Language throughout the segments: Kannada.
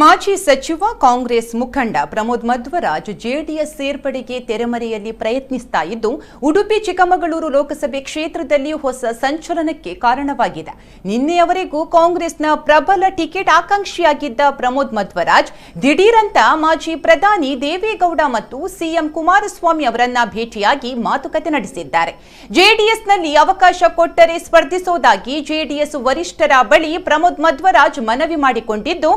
ಮಾಜಿ ಸಚಿವ ಕಾಂಗ್ರೆಸ್ ಮುಖಂಡ ಪ್ರಮೋದ್ ಮಧ್ವರಾಜ್ ಜೆಡಿಎಸ್ ಸೇರ್ಪಡೆಗೆ ತೆರೆಮರೆಯಲ್ಲಿ ಪ್ರಯತ್ನಿಸ್ತಾ ಇದ್ದು, ಉಡುಪಿ, ಚಿಕ್ಕಮಗಳೂರು ಲೋಕಸಭೆ ಕ್ಷೇತ್ರದಲ್ಲಿ ಹೊಸ ಸಂಚಲನಕ್ಕೆ ಕಾರಣವಾಗಿದೆ. ನಿನ್ನೆಯವರೆಗೂ ಕಾಂಗ್ರೆಸ್ನ ಪ್ರಬಲ ಟಿಕೆಟ್ ಆಕಾಂಕ್ಷಿಯಾಗಿದ್ದ ಪ್ರಮೋದ್ ಮಧ್ವರಾಜ್, ದಿಢೀರಂತ ಮಾಜಿ ಪ್ರಧಾನಿ ದೇವೇಗೌಡ ಮತ್ತು ಸಿಎಂ ಕುಮಾರಸ್ವಾಮಿ ಅವರನ್ನ ಭೇಟಿಯಾಗಿ ಮಾತುಕತೆ ನಡೆಸಿದ್ದಾರೆ. ಜೆಡಿಎಸ್ನಲ್ಲಿ ಅವಕಾಶ ಕೊಟ್ಟರೆ ಸ್ಪರ್ಧಿಸೋದಾಗಿ ಜೆಡಿಎಸ್ ವರಿಷ್ಠರ ಬಳಿ ಪ್ರಮೋದ್ ಮಧ್ವರಾಜ್ ಮನವಿ ಮಾಡಿಕೊಂಡಿದ್ದು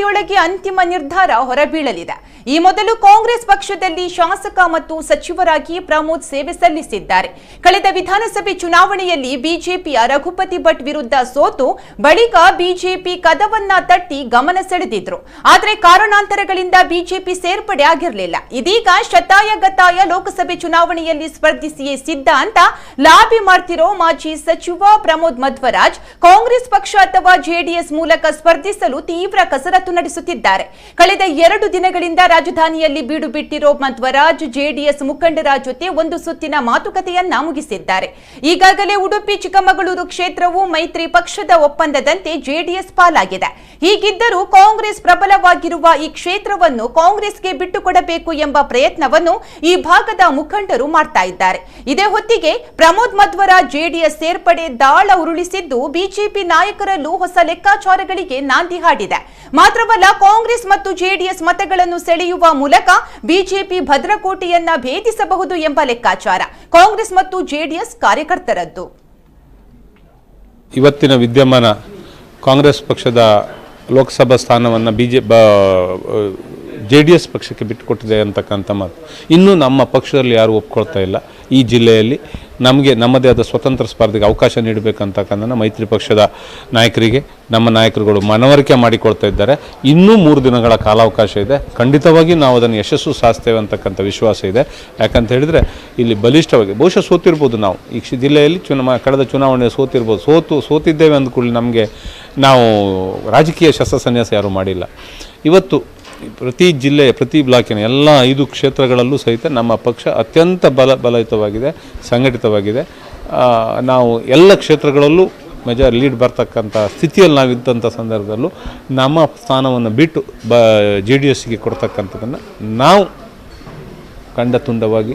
ನಾಳೆಯೊಳಗೆ ಅಂತಿಮ ನಿರ್ಧಾರ ಹೊರಬೀಳಲಿದೆ. ಈ ಮೊದಲು ಕಾಂಗ್ರೆಸ್ ಪಕ್ಷದಲ್ಲಿ ಶಾಸಕ ಮತ್ತು ಸಚಿವರಾಗಿ ಪ್ರಮೋದ್ ಸೇವೆ ಸಲ್ಲಿಸಿದ್ದಾರೆ. ಕಳೆದ ವಿಧಾನಸಭೆ ಚುನಾವಣೆಯಲ್ಲಿ ಬಿಜೆಪಿಯ ರಘುಪತಿ ಭಟ್ ವಿರುದ್ಧ ಸೋತು ಬಳಿಕ ಬಿಜೆಪಿ ಕದವನ್ನ ತಟ್ಟಿ ಗಮನ ಸೆಳೆದಿದ್ರು. ಆದರೆ ಕಾರಣಾಂತರಗಳಿಂದ ಬಿಜೆಪಿ ಸೇರ್ಪಡೆ ಆಗಿರಲಿಲ್ಲ. ಇದೀಗ ಶತಾಯ ಗತಾಯ ಲೋಕಸಭೆ ಚುನಾವಣೆಯಲ್ಲಿ ಸ್ಪರ್ಧಿಸಿಯೇ ಸಿದ್ದ ಅಂತ ಲಾಬಿ ಮಾಡ್ತಿರೋ ಮಾಜಿ ಸಚಿವ ಪ್ರಮೋದ್ ಮಧ್ವರಾಜ್ ಕಾಂಗ್ರೆಸ್ ಪಕ್ಷ ಅಥವಾ ಜೆಡಿಎಸ್ ಮೂಲಕ ಸ್ಪರ್ಧಿಸಲು ತೀವ್ರ ಕಸರತ್ತು ನಡೆಸುತ್ತಿದ್ದಾರೆ. ಕಳೆದ ಎರಡು ದಿನಗಳಿಂದ ರಾಜಧಾನಿಯಲ್ಲಿ ಬೀಡು ಬಿಟ್ಟಿರೋ ಮಧ್ವರಾಜ್ ಜೆಡಿಎಸ್ ಮುಖಂಡರ ಜೊತೆ ಒಂದು ಸುತ್ತಿನ ಮಾತುಕತೆಯನ್ನ ಮುಗಿಸಿದ್ದಾರೆ. ಈಗಾಗಲೇ ಉಡುಪಿ, ಚಿಕ್ಕಮಗಳೂರು ಕ್ಷೇತ್ರವು ಮೈತ್ರಿ ಪಕ್ಷದ ಒಪ್ಪಂದದಂತೆ ಜೆಡಿಎಸ್ ಪಾಲಾಗಿದೆ. ಹೀಗಿದ್ದರೂ ಕಾಂಗ್ರೆಸ್ ಪ್ರಬಲವಾಗಿರುವ ಈ ಕ್ಷೇತ್ರವನ್ನು ಕಾಂಗ್ರೆಸ್ಗೆ ಬಿಟ್ಟುಕೊಡಬೇಕು ಎಂಬ ಪ್ರಯತ್ನವನ್ನು ಈ ಭಾಗದ ಮುಖಂಡರು ಮಾಡ್ತಾ ಇದ್ದಾರೆ. ಇದೇ ಹೊತ್ತಿಗೆ ಪ್ರಮೋದ್ ಮಧ್ವರಾಜ್ ಜೆಡಿಎಸ್ ಸೇರ್ಪಡೆ ದಾಳ ಉರುಳಿಸಿದ್ದು ಬಿಜೆಪಿ ನಾಯಕರಲ್ಲೂ ಹೊಸ ಲೆಕ್ಕಾಚಾರಗಳಿಗೆ ನಾಂದಿ ಹಾಡಿದೆ. ಮಾತ್ರವಲ್ಲ ಕಾಂಗ್ರೆಸ್ ಮತ್ತು ಜೆಡಿಎಸ್ ಮತಗಳನ್ನು ಸೆಳೆಯುವ ಮೂಲಕ ಬಿಜೆಪಿ ಭದ್ರಕೋಟೆಯನ್ನ ಭೇದಿಸಬಹುದು ಎಂಬ ಲೆಕ್ಕಾಚಾರ. ಕಾಂಗ್ರೆಸ್ ಮತ್ತು ಜೆಡಿಎಸ್ ಕಾರ್ಯಕರ್ತರದ್ದು. ಇವತ್ತಿನ ವಿದ್ಯಮಾನ ಕಾಂಗ್ರೆಸ್ ಪಕ್ಷದ ಲೋಕಸಭಾ ಸ್ಥಾನವನ್ನು ಬಿಜೆ ಜೆ ಡಿ ಎಸ್ ಪಕ್ಷಕ್ಕೆ ಬಿಟ್ಟುಕೊಟ್ಟಿದೆ ಅಂತಕ್ಕಂಥ ಮಾತು. ಇನ್ನೂ ನಮ್ಮ ಪಕ್ಷದಲ್ಲಿ ಯಾರು ಒಪ್ಕೊಳ್ತಾ ಇಲ್ಲ. ಈ ಜಿಲ್ಲೆಯಲ್ಲಿ ನಮಗೆ ನಮ್ಮದೇ ಆದ ಸ್ವತಂತ್ರ ಸ್ಪರ್ಧೆಗೆ ಅವಕಾಶ ನೀಡಬೇಕಂತಕ್ಕಂಥ ಮೈತ್ರಿ ಪಕ್ಷದ ನಾಯಕರಿಗೆ ನಮ್ಮ ನಾಯಕರುಗಳು ಮನವರಿಕೆ ಮಾಡಿಕೊಳ್ತಾ ಇದ್ದಾರೆ. ಇನ್ನೂ ಮೂರು ದಿನಗಳ ಕಾಲಾವಕಾಶ ಇದೆ. ಖಂಡಿತವಾಗಿ ನಾವು ಅದನ್ನು ಯಶಸ್ಸು ಸಾಧಿಸ್ತೇವೆ ಅಂತಕ್ಕಂಥ ವಿಶ್ವಾಸ ಇದೆ. ಯಾಕಂತ ಹೇಳಿದರೆ ಇಲ್ಲಿ ಬಲಿಷ್ಠವಾಗಿ ಬಹುಶಃ ಸೋತಿರ್ಬೋದು ನಾವು. ಈ ಜಿಲ್ಲೆಯಲ್ಲಿ ಚುನಾ ಕಳೆದ ಚುನಾವಣೆ ಸೋತಿರ್ಬೋದು. ಸೋತು, ಸೋತಿದ್ದೇವೆ ಅಂದ್ಕೊಳ್ಳಿ ನಮಗೆ ನಾವು ರಾಜಕೀಯ ಶಸ್ತ್ರ ಸನ್ಯಾಸ ಯಾರೂ ಮಾಡಿಲ್ಲ. ಇವತ್ತು ಪ್ರತಿ ಜಿಲ್ಲೆಯ ಪ್ರತಿ ಬ್ಲಾಕಿನ ಎಲ್ಲ ಐದು ಕ್ಷೇತ್ರಗಳಲ್ಲೂ ಸಹಿತ ನಮ್ಮ ಪಕ್ಷ ಅತ್ಯಂತ ಬಲ, ಬಲಯುತವಾಗಿದೆ, ಸಂಘಟಿತವಾಗಿದೆ. ನಾವು ಎಲ್ಲ ಕ್ಷೇತ್ರಗಳಲ್ಲೂ ಮೆಜಾರ್ ಲೀಡ್ ಬರ್ತಕ್ಕಂಥ ಸ್ಥಿತಿಯಲ್ಲಿ ನಾವಿದ್ದಂಥ ಸಂದರ್ಭದಲ್ಲೂ ನಮ್ಮ ಸ್ಥಾನವನ್ನು ಬಿಟ್ಟು ಬ ಜೆ ಡಿ ಎಸ್ಗೆ ಕೊಡ್ತಕ್ಕಂಥದ್ದನ್ನು ನಾವು ಕಂಡ ತುಂಡವಾಗಿ